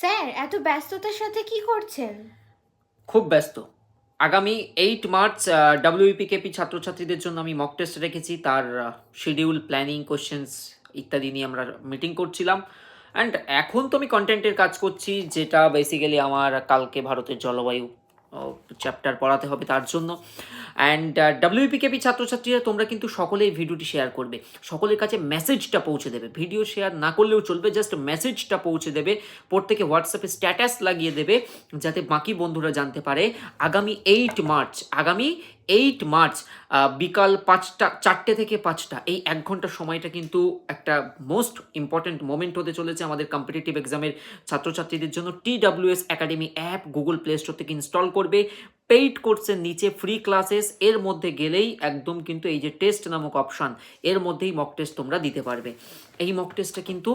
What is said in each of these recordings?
Sir, এত ব্যস্ততার সাথে কি করছেন? খুব ব্যস্ত। আগামী এইট মার্চ ডাব্লিউপিকেপি ছাত্রছাত্রীদের জন্য আমি মক টেস্ট রেখেছি। তার শিডিউল প্ল্যানিং কোশ্চেন্স ইত্যাদি নিয়ে আমরা মিটিং করছিলাম। অ্যান্ড এখন তো আমি কন্টেন্টের কাজ করছি, যেটা বেসিক্যালি আমার কালকে ভারতের জলবায়ু চ্যাপ্টার পড়াতে হবে তার জন্য। অ্যান্ড ডাব্লিউপিকেপি ছাত্রছাত্রীরা তোমরা কিন্তু সকলেই ভিডিওটি শেয়ার করবে। সকলের কাছে মেসেজটা পৌঁছে দেবে। ভিডিও শেয়ার না করলেও চলবে জাস্ট মেসেজটা পৌঁছে দেবে। প্রত্যেকে হোয়াটসঅ্যাপে স্ট্যাটাস লাগিয়ে দেবে, যাতে বাকি বন্ধুরা জানতে পারে আগামী এইট মার্চ আগামী এইট মার্চ বিকাল পাঁচটা, চারটে থেকে পাঁচটা। এই এক ঘণ্টা সময়টা কিন্তু একটা মোস্ট ইম্পর্ট্যান্ট মোমেন্ট হতে চলেছে আমাদের কম্পিটিটিভ এক্সামের ছাত্রছাত্রীদের জন্য। T WS academy app Google Play Store থেকে ইনস্টল করবে। পেইড কোর্সের নিচে ফ্রি ক্লাসেস এর মধ্যে গেলেই একদম কিন্তু এই যে টেস্ট নামক অপশান এর মধ্যেই মক টেস্ট তোমরা দিতে পারবে। এই মক টেস্টটা কিন্তু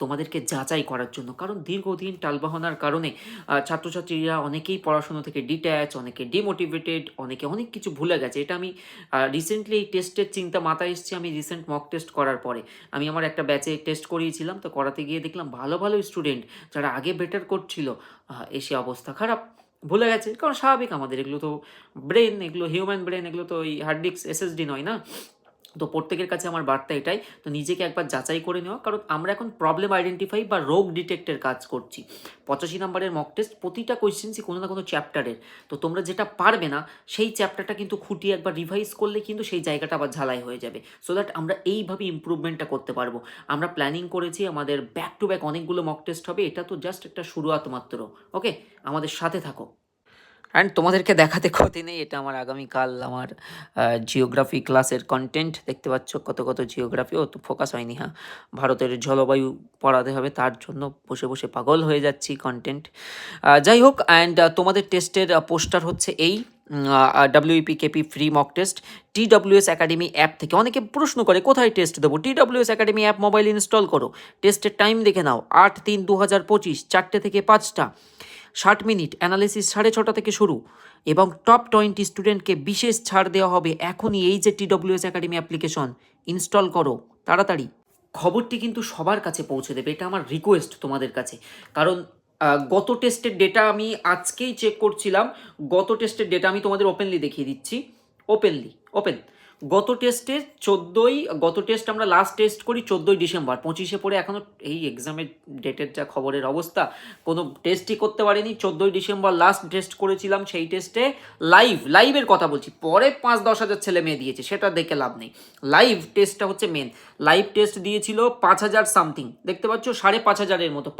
তোমাদেরকে যাচাই করার জন্য, কারণ দীর্ঘদিন টালবাহনার কারণে ছাত্রছাত্রীরা অনেকেই পড়াশুনো থেকে ডিট্যাচ অনেকে ডিমোটিভেটেড অনেকে অনেক কিছু ভুলে গেছে। এটা আমি রিসেন্টলি এই টেস্টের চিন্তা মাথায় এসছে আমি রিসেন্ট মক টেস্ট করার পরে। আমি আমার একটা ব্যাচে টেস্ট করিয়েছিলাম, তো করাতে গিয়ে দেখলাম ভালো ভালো স্টুডেন্ট যারা আগে বেটার করছিল এসে অবস্থা খারাপ। ভুলে গেছে, কারণ স্বাভাবিক আমাদের এগুলো তো ব্রেন এগুলো হিউম্যান ব্রেন এগুলো তো ওই হার্ড ডিস্ক এসএসডি নয় না? তো প্রত্যেকের কাছে আমার বার্তা এটাই, তো নিজেকে একবার যাচাই করে নেওয়া। কারণ আমরা এখন প্রবলেম আইডেন্টিফাই বা রোগ ডিটেক্টের কাজ করছি। পঁচাশি নম্বরের মক টেস্ট প্রতিটা কোয়েশ্চেন্সই কোনো না কোনো চ্যাপ্টারের তো তোমরা যেটা পারবে না, সেই চ্যাপ্টারটা কিন্তু খুঁটিয়ে একবার রিভাইজ করলে কিন্তু সেই জায়গাটা আবার ঝালাই হয়ে যাবে। সো দ্যাট আমরা এইভাবে ইম্প্রুভমেন্টটা করতে পারব। আমরা প্ল্যানিং করেছি, আমাদের ব্যাক টু ব্যাক অনেকগুলো মক টেস্ট হবে, এটা তো জাস্ট একটা শুরুয়াত মাত্র। ওকে আমাদের সাথে থাকো। অ্যান্ড তোমাদেরকে দেখাতে ক্ষতি নেই, এটা আমার আগামীকাল আমার জিওগ্রাফি ক্লাসের কন্টেন্ট দেখতে পাচ্ছ কত কত জিওগ্রাফি ও তো ফোকাস হয়নি হ্যাঁ। ভারতের জলবায়ু পড়াতে হবে, তার জন্য বসে বসে পাগল হয়ে যাচ্ছি কন্টেন্ট যাই হোক অ্যান্ড তোমাদের টেস্টের পোস্টার হচ্ছে এই WP KP free mock test T WS academy app থেকে অনেকে প্রশ্ন করে, কোথায় টেস্ট দেবো? T WS academy app mobile install করো। টেস্টের টাইম দেখে নাও, আট তিন দু হাজার পঁচিশ, চারটে থেকে পাঁচটা। ষাট মিনিট অ্যানালিসিস সাড়ে ছটা থেকে শুরু এবং টপ টোয়েন্টি স্টুডেন্টকে বিশেষ ছাড় দেওয়া হবে এখনই এই যে T WS academy application install করো, তাড়াতাড়ি। খবরটি কিন্তু সবার কাছে পৌঁছে দেবে, এটা আমার রিকোয়েস্ট তোমাদের কাছে। কারণ গত টেস্টের ডেটা আমি আজকেই চেক করছিলাম, গত টেস্টের ডেটা আমি তোমাদের ওপেনলি দেখিয়ে দিচ্ছি। ওপেনলি ওপেন গত টেস্টে চোদ্দোই, গত টেস্ট আমরা লাস্ট টেস্ট করি চোদ্দোই ডিসেম্বর। পঁচিশে পরে এখনও এই এক্সামের ডেটের যা খবরের অবস্থা, কোনো টেস্টই করতে পারিনি। চোদ্দোই ডিসেম্বর লাস্ট টেস্ট করেছিলাম সেই টেস্টে লাইভ লাইভের কথা বলছি। পরে পাঁচ দশ হাজার ছেলে মেয়ে দিয়েছে, সেটা দেখে লাভ নেই। লাইভ টেস্টটা হচ্ছে মেন লাইভ টেস্ট দিয়েছিল পাঁচ হাজার সামথিং দেখতে পাচ্ছ, সাড়ে পাঁচ হাজারের মতো।